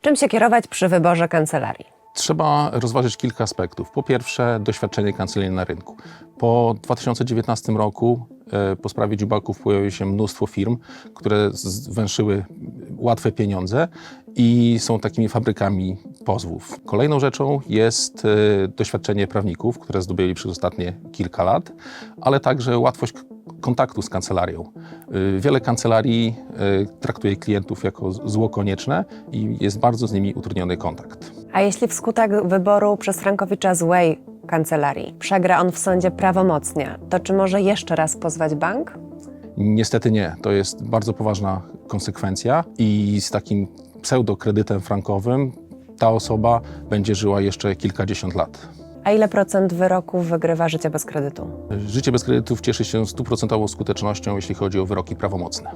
Czym się kierować przy wyborze kancelarii? Trzeba rozważyć kilka aspektów. Po pierwsze, doświadczenie kancelarii na rynku. Po 2019 roku, e, po sprawie dziubaków, pojawiło się mnóstwo firm, które zwęszyły łatwe pieniądze i są takimi fabrykami pozwów. Kolejną rzeczą jest e, doświadczenie prawników, które zdobyli przez ostatnie kilka lat, ale także łatwość kontaktu z kancelarią. E, Wiele kancelarii e, traktuje klientów jako zło konieczne i jest bardzo z nimi utrudniony kontakt. A jeśli wskutek wyboru przez Frankowicza złej kancelarii przegra on w sądzie prawomocnie, to czy może jeszcze raz pozwać bank? Niestety nie. To jest bardzo poważna konsekwencja i z takim pseudokredytem frankowym ta osoba będzie żyła jeszcze kilkadziesiąt lat. A ile procent wyroków wygrywa życie bez kredytu? Życie bez kredytów cieszy się stuprocentową skutecznością, jeśli chodzi o wyroki prawomocne.